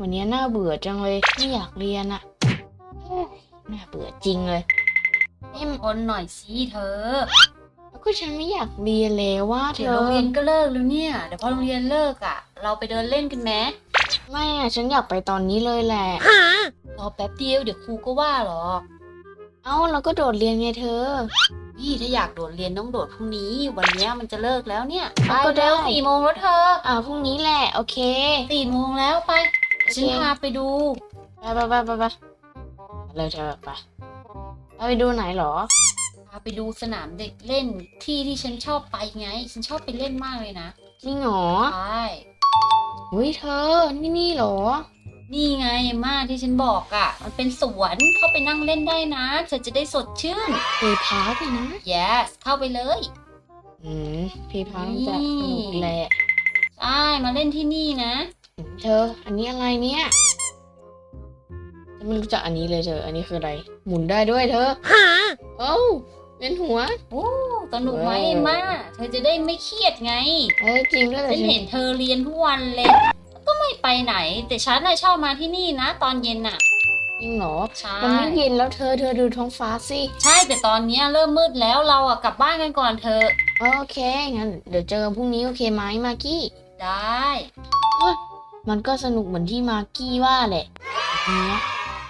วันนี้น่าเบื่อจังเลย ไม่อยากเรียนอะเอ้ยน่าเบื่อจริงเลยเอ็มทนหน่อยสิเธอ แล้วก็ฉันไม่อยากเรียนแล้วว่าเธเดี๋ยวอโรงเรียนก็เลิกแล้วเนี่ย เดี๋ยวพอโรงเรียนเลิกอะ เราไปเดินเล่นกันไหมไม่อะฉันอยากไปตอนนี้เลยแหละ รอแป๊บเดียวเดี๋ยวครูก็ว่าหรอก เอ้าเราก็โดดเรียนไงเธอ พี่ถ้าอยากโดดเรียนต้องโดดพรุ่งนี้ วันเนี้ยมันจะเลิกแล้วเนี่ยเอาก็ไปแล้วได้สี่โมงแล้วเธออ่าพรุ่งนี้แหละโอเคสี่โมงแล้วไปโอเคฉันพาไปดูไปไปไปไปไปเลยเธอไปเราไปดูไหนเหรอพาไปดูสนามเด็กเล่นที่ที่ฉันชอบไปไง ฉันชอบไปเล่นมากเลยนะจริงเหรอใช่อุ้ยเธอนี่นี่เหรอ นี่ไงมาที่ฉันบอกอะ่ะ มันเป็นสวนเข้าไปนั่งเล่นได้นะ เธอจะได้สดชื่น เพพาร์กนะ yes เข้าไปเลย อืมเพพาร์กจะสนุกแหละใช่มาเล่นที่นี่นะอืมเธอ อันนี้อะไรเนี่ยฉันไม่รู้จักอันนี้เลยเธอ อันนี้คืออะไร หมุนได้ด้วยเธอเอ้าเป็นหัว โอ้สนุกไหมว้าวเอ็มมาเธอจะได้ไม่เครียดไง เออจริงด้วยแต่ฉันฉัน เห็นเธอเรียนทุกวันเลยก็ ไม่ไปไหน แต่ฉันน่ะชอบมาที่นี่นะ ตอนเย็นน่ะ จริงเหรอใช่ มันไม่เย็นแล้วเธอเธอดูท้องฟ้าสิ ใช่แต่ตอนเนี้ยเริ่มมืดแล้วเราอะกลับบ้านกันก่อนเธอะโอเค งั้นเดี๋ยวเจอกันพรุ่งนี้โอเคไหมมากกี้ ได้ มันก็สนุกเหมือนที่มากกี้ว่าแหละแต่ทีเนี้ย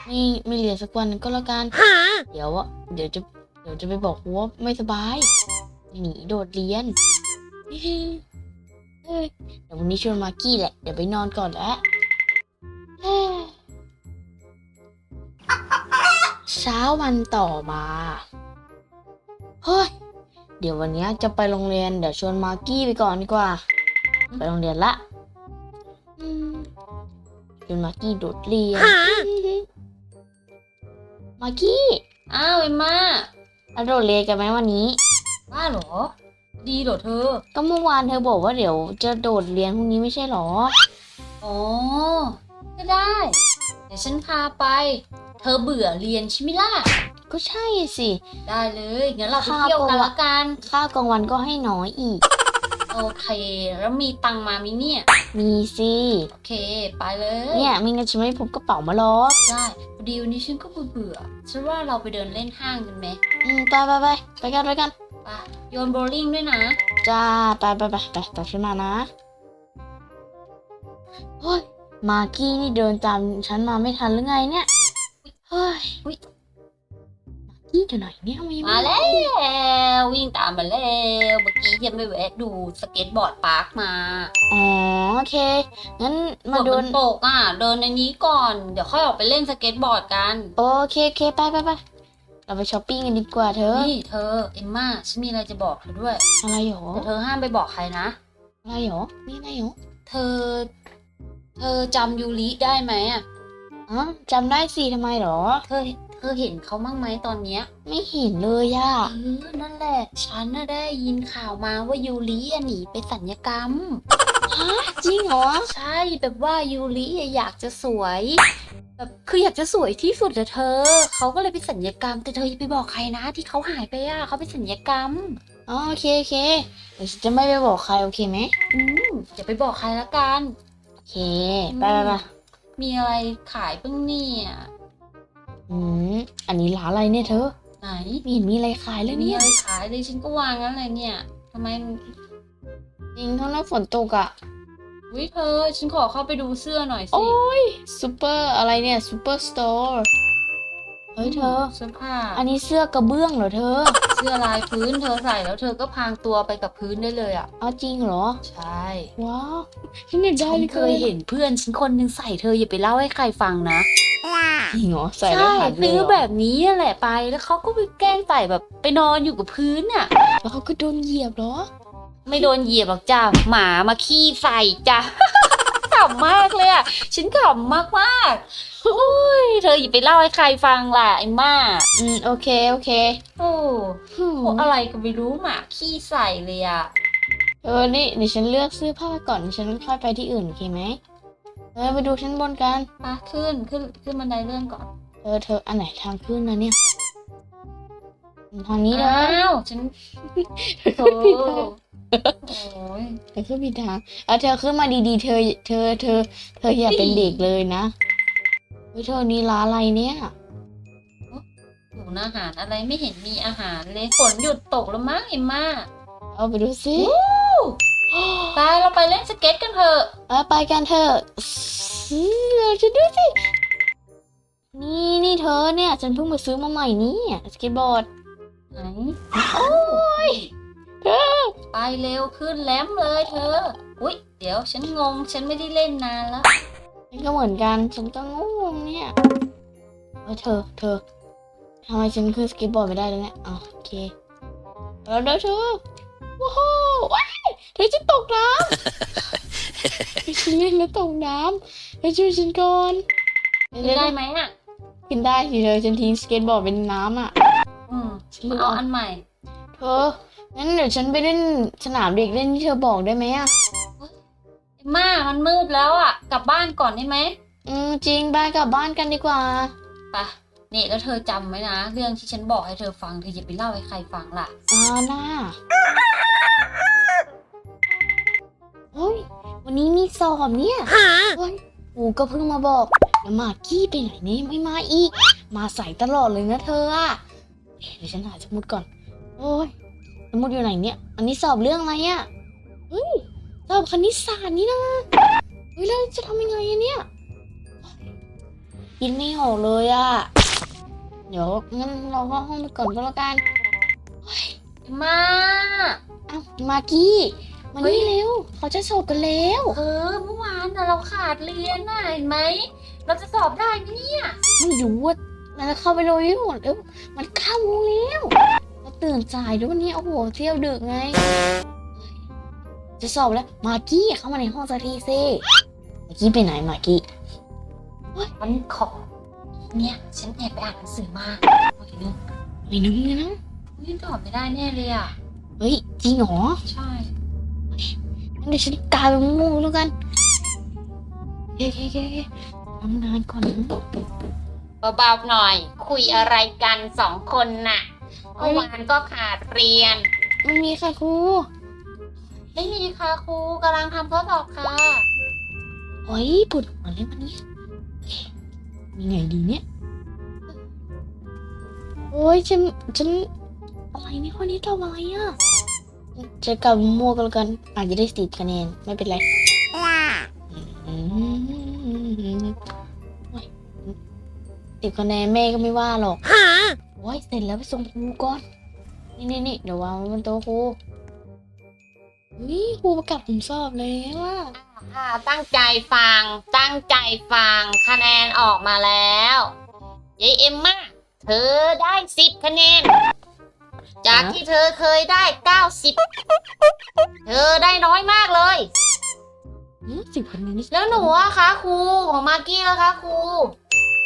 ไม่ไม่เรียนสักวันก็แล้วกัน เดี๋ยวอะเดี๋ยวจะเดี๋ยวจะไปบอกครูว่าไม่สบาย หนีโดดเรียน เฮ้ยเดี๋ยววันนี้ชวนมากกี้แหละ เดี๋ยวไปนอนก่อนแล้วเฮ้ยเช้าวันต่อมา เฮ้ย เดี๋ยววันนี้จะไปโรงเรียน เดี๋ยวชวนมากกี้ไปก่อนดีกว่า ไปโรงเรียนละอืมชวนมากกี้โดดเรียน มากกี้ อ้าวเอ็มมาเราโดดเรียนกันไหมวันนี้ ว่าเหรอ ดีเหรอเธอ ก็เมื่อวานเธอบอกว่าเดี๋ยวจะโดดเรียนพรุ่งนี้ไม่ใช่หรอ อ๋อ ก็ได้ เดี๋ยวฉันพาไป เธอเบื่อเรียนใช่ไหมล่ะ ก็ใช่สิ ได้เลย งั้นเราไปข้าวเที่ยวกันก็ว่าละกันข้าวกลางวันก็ให้น้อยอีก โอเค แล้วมีตังค์มามิเนี่ย มีสิ โอเค ไปเลย เนี่ยไม่งั้นฉันไม่พกกระเป๋ามาหรอกได้พอดีวันนี้ฉันก็เบื่อๆฉันว่าเราไปเดินเล่นห้างกันไหมอืม ไปไปไปไปกันไปกัน ไป โยนโบว์ลิ่งด้วยนะ จ้าไปไปไปไปไปฉันมานะเฮ้ยมากกี้นี่เดินตามฉันมาไม่ทันหรือไงเนี่ยเฮ้ยอุ๊ยมากกี้อยู่ไหนเนี่ยทำไมยังมาไแล้ววิ่งตามมาแล้วเมื่อกี้ยังไปแวะดูสเก็ตบอร์ดพาร์คมาอ๋อโอเคงั้นฝมานเดิมันนตกอะเดินในนี้ก่อน เดี๋ยวค่อยออกไปเล่นสเก็ตบอร์ดกัน โอเคโอเคไปไปไป เราไปช้อปปิ้งกันดีกว่าเธอ นี่เธอเอมมาฉันมีอะไรจะบอกเธอด้วยอะไรหรอแต่เธอห้ามไปบอกใครนะ อะไรหรอนี่อะไรหรอเธอ เธอจำยูริได้ไหมอะอ๋อจำได้สิทำไมหรอ เธอเธอเห็นเขาบ้างไหมตอนเนี้ย ไม่เห็นเลยอะเออนั่นแหละ ฉันน่ะได้ยินข่าวมาว่ายูริอะหนีไปสัญญกรรมฮะจริงเหรอ ใช่แบบว่ายูริอะอยากจะสวย แบบคืออยากจะสวยที่สุดอะเธอ เขาก็เลยไปสัญญกรรม แต่เธออย่าไปบอกใครนะ ที่เขาหายไปอะเขาไปสัญญกรรมอ๋อโอเคโอเคเดี๋ยวฉันจะไม่ไปบอกใครโอเคไหมอืมอย่าไปบอกใครละกัน โอเคไปไปไปมีอะไรขายบ้างเนี่ยอืมอันนี้ร้านอะไรเนี่ยเธอไหนไม่เห็นมีอะไรขายเลยมีเนี่ยอะไรขายเลยฉันก็วางงั้นเลยเนี่ยทำไมจริงทั้งนั้นฝนตกอะ วิเธอ ฉันขอเข้าไปดูเสื้อหน่อยสิ โอ้ยซูเปอร์อะไรเนี่ยซูเปอร์สโตร์เฮ้ยเธอ เสื้อผ้า อันนี้เสื้อกระเบื้องเหรอเธอ เสื้อลายพื้นเธอใส่แล้วเธอก็พรางตัวไปกับพื้นได้เลยอะ เอาจริงเหรอ ใช่ ว้าวฉันอยากได้ฉันเลยเคยเห็นเพื่อนฉันคนหนึงใส่เธออย่าไปเล่าให้ใครฟังนะจริงเหรอใส่แล้วใช่หายไปเลยซื้อเหรอแบบนี้แหละไปแล้วเขาก็ไปแกล้งใส่แบบไปนอนอยู่กับพื้นอะ แล้วเขาก็โดนเหยียบเหรอ ไม่โดนเหยียบหรอกจ้าหมามาขี้ใส่จ้ะขำมากเลยอะฉันขำมากมากๆโอ้ยเธออย่าไปเล่าให้ใครฟังล่ะไอ้ม่าอืมโอเคโอเคโอ้หืมโหอะไรก็ไม่รู้หมาขี้ใส่เลยอะเออนี่เดี๋ยวฉันเลือกเสื้อผ้าก่อนฉันค่อยไปที่อื่นโอเคไหมเออไปดูชั้นบนกันไปขึ้นขึ้นขึ้นบันไดเลื่อนก่อน เออเธออันไหนทางขึ้นนะเนี่ยทางนี้เลยอ้าวฉันโธ่ โอ้ยเธอขึ้นผิดทางเอาเธอขึ้นมาดีๆ เธอ เธอ เธอ เธออย่าเป็นเด็กเลยนะเฮ้ยเธอนี่ร้านอะไรเนี่ยหนูอาหารอะไรไม่เห็นมีอาหารเลยฝนหยุดตกแล้วมั้งเอ็มม่าเอาไปดูสิไปเราไปเล่นสเก็ตกันเถอะเอาไปกันเถอะอืมเดี๋ยวฉันดูสิ นี่นี่เธอเนี่ย ฉันเพิ่งมาซื้อมาใหม่นี่สเก็ตบอร์ดไหนโอ้ยเธ อไปเร็วขึ้นแล้มเลยเธอ อุ๊ย เดี๋ยวฉันงง ฉันไม่ได้เล่นนานแล้วฉันก็เหมือนกัน ฉันก็งงเนี่ยเออเธอ เธอทำไมฉันขึ้นสเก็ตบอร์ดไม่ได้เลยเนี่ยอ๋อโอเคแล้วเดี๋ยวเธอว้าวว้ายเธอจะตกน้ำเธอฉันเล่นแล้วตกน้ำเธอช่วยฉันก่อนได้ไหมอะกินได้สิเธอฉันทิ้งสเก็ตบอร์ดเป็นน้ำอะ อืมฉันลืมเอาเอาอันใหม่ เธอ งั้นเดี๋ยวฉันไปเล่นสนามเด็กเล่นที่เธอบอกได้ไหมอะเอ็มม่ามันมืดแล้วอะ กลับบ้านก่อนได้ไหมอืมจริงไปกลับบ้านกันดีกว่าไปนี่แล้วเธอจำไว้นะ เรื่องที่ฉันบอกให้เธอฟังเธออย่าไปเล่าให้ใครฟังล่ะอ่าน่าเฮ้ยวันนี้มีสอบเนี่ยเฮ้ยกูก็เพิ่งมาบอกแล้วมากกี้ไปไหนเนี่ยไม่มาอีก มาใส่ตลอดเลยนะเธออะเดี๋ยวฉันหาสมุดก่อน โอ้ย สมุดอยู่ไหนเนี่ย อันนี้สอบเรื่องอะไรอะเฮ้ยสอบคณิตศาสตร์นี่นะเฮ้ยแล้วจะทำยังไงอะเนี่ยคิดไม่ออกเลยอะเดี๋ยวงั้นเราเข้าห้องไปก่อนก็แล้วกันเอ็มม่าอ้าวมากกี้มาเฮ้ยนี่เร็ว เขาจะสอบกันแล้ว เออเมื่อวานน่ะเราขาดเรียนน่ะเห็นไหม เราจะสอบได้ไหมเนี่ยไม่รู้ว่ามันจะเข้าไปเลยหมดเออมันเข้าโมงแล้วเรา ตื่นสายด้วยวันนี้โอ้โหเที่ยวดึกไง จะสอบแล้วมากกี้เข้ามาในห้องสักทีสิมากกี้ไปไหนมากกี้มันขอเนี่ยฉันแอบไปอ่านหนังสือมาโอ้ยนึงไม่นึกเลยนะนี่ตอบไม่ได้แน่เลยอะเฮ้ยจริงเหรอใช่งั้นเดี๋ยวฉันกลายเป็นโมงแล้วกันเฮ้ยเฮ้ยเฮ้ยทำงานก่อนนะเบาๆหน่อย คุยอะไรกันสองคนน่ะ เมื่อวานก็ขาดเรียน ไม่มีค่ะครู ไม่มีค่ะครูกำลังทำข้อสอบค่ะเฮ้ยปวดหัวเลยวันนี้มีไงดีเนี่ย โอ้ยฉันฉันอะไรเนี่ยข้อนี้ตอบอะไรอะจะกลับมั่วกันแล้วกัน อาจจะได้สิบคะแนน ไม่เป็นไรอืมโอ้ยสิบคะแนนแม่ก็ไม่ว่าหรอกโอ้ยเสร็จแล้วไปส่งครูก่อน นี่นี่นี่เดี๋ยววางไว้บนโต๊ะครูเฮ้ยครูประกาศผลสอบแล้วอะค่ะตั้งใจฟัง ตั้งใจฟัง คะแนนออกมาแล้วยายเอ็มมาเธอได้สิบคะแนน จากที่เธอเคยได้เก้าสิบเธอได้น้อยมากเลยสิบคะแนนนี่แล้วหนูอะคะครูของมากกี้แล้วคะครู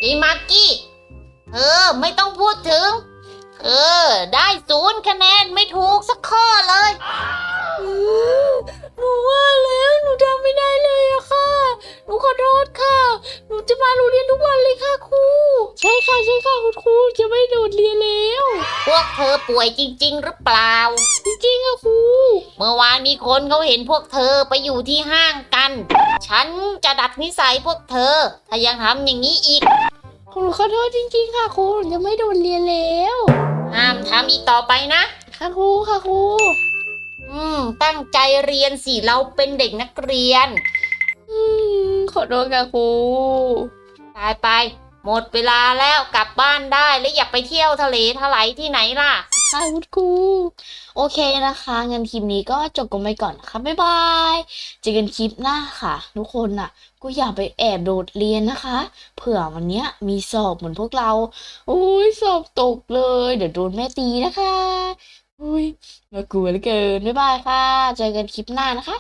ยายมากกี้ เธอไม่ต้องพูดถึง เธอได้ศูนย์คะแนนไม่ถูกสักข้อเลยหนูว่าแล้วหนูทำไม่ได้เลยอะค่ะ หนูขอโทษค่ะ หนูจะมาโรงเรียนทุกวันเลยค่ะครู ใช่ค่ะใช่ค่ะคุณครูจะไม่โดดเรียนแล้ว พวกเธอป่วยจริง ๆ หรือเปล่า จริงๆอะครู เมื่อวานมีคนเขาเห็นพวกเธอไปอยู่ที่ห้างกัน ฉันจะดัดนิสัยพวกเธอ ถ้ายังทำอย่างนี้อีก ครูขอโทษจริงๆค่ะครูหนูจะไม่โดดเรียนแล้วห้ามทำอีกต่อไปนะ ค่ะครูค่ะครูอืม ตั้งใจเรียนสิเราเป็นเด็กนักเรียน อืมขอโทษค่ะครูตายไป หมดเวลาแล้วกลับบ้านได้แล้วอย่าไปเที่ยวทะเลทลายที่ไหนล่ะ ค่ะคุณครูโอเคนะคะงั้นคลิปนี้ก็จบกันไปก่อนนะคะบ๊ายบายเจอกันคลิปหน้าค่ะ ทุกคนน่ะ ก็อย่าไปแอบโดดเรียนนะคะ เผื่อวันเนี้ยมีสอบเหมือนพวกเราโอ้ยสอบตกเลย เดี๋ยวโดนแม่ตีนะคะอุ้ยมากลัวเหลือเกินบ๊ายบายค่ะ เจอกันคลิปหน้านะคะ